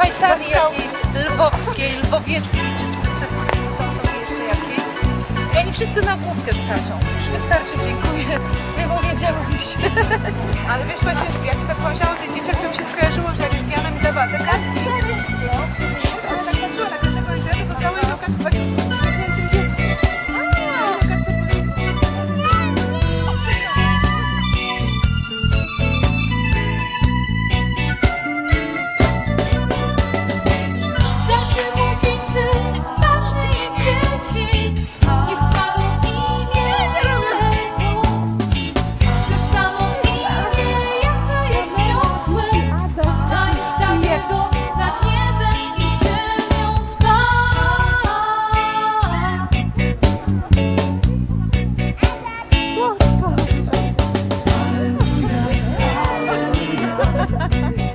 Szwajcarii jakiej lwowskiej, lwowieckiej, czy, czy jeszcze jakiej. I oni wszyscy na główkę skaczą. Wystarczy, dziękuję. Nie powiedziałam się. Ale wiesz właśnie, jak tak pomyślałam to mi się skojarzyło, że jak Diana mi dawała Musik.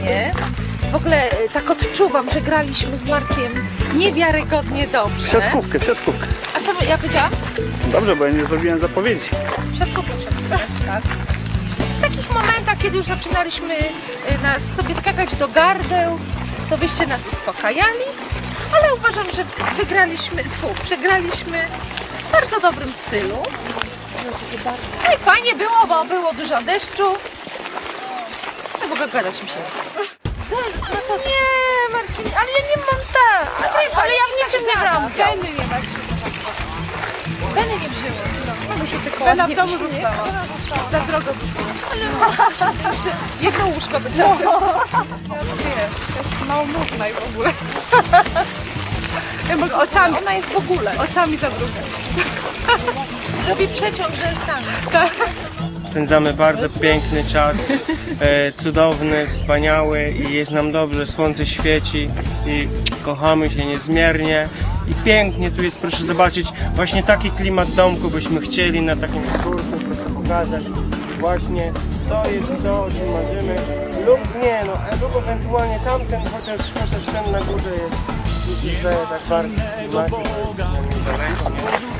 Fajnie. W ogóle e, tak odczuwam, że graliśmy z Markiem niewiarygodnie W dobrze. siatkówkę, w siatkówkę. A co ja powiedziałam? Dobrze, bo ja nie zrobiłem zapowiedzi. Siatkówkę przez tak. W takich momentach, kiedy już zaczynaliśmy y, nas sobie skakać do gardeł, to wyście nas uspokajali, ale uważam, że wygraliśmy, tfu, przegraliśmy w bardzo dobrym stylu. No i fajnie było, bo było dużo deszczu. No ogóle gadać mi się. Zaraz, no to... Nie, Marcin, ale ja nie mam tak. Ale, ale ja w niczym nie brałam. Fajny nie ma Beny nie wzięło. No, my się tylko Bela w domu została. Za drogo. Jedno łóżko będzie. Ja wiesz, jest małomówna i w ogóle. Ja mogę oczami, Ona jest w ogóle. oczami zamrugać. Robi przeciąg rzęsami. Spędzamy bardzo piękny czas, e, cudowny, wspaniały i jest nam dobrze, słońce świeci i kochamy się niezmiernie. I pięknie tu jest, proszę zobaczyć, właśnie taki klimat domku byśmy chcieli na takim skórku, pokazać, właśnie to jest to, o czym marzymy. Lub nie, no lub ewentualnie tamten, chociaż, chociaż ten na górze jest tak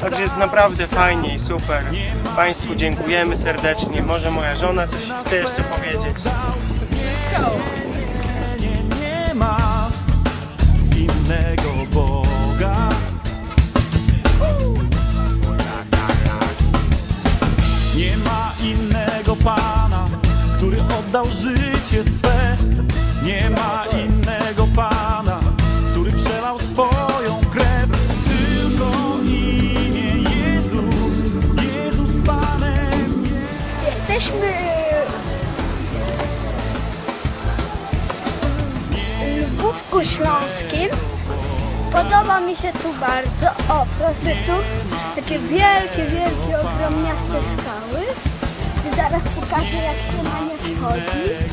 Także jest naprawdę fajnie i super. Państwu dziękujemy serdecznie. Może moja żona coś chce jeszcze powiedzieć. Lwówku Śląskim. Podoba mi się tu bardzo. O, proszę tu. takie wielkie, wielkie, ogromniaste skały. I zaraz pokażę, jak się na nie wchodzi.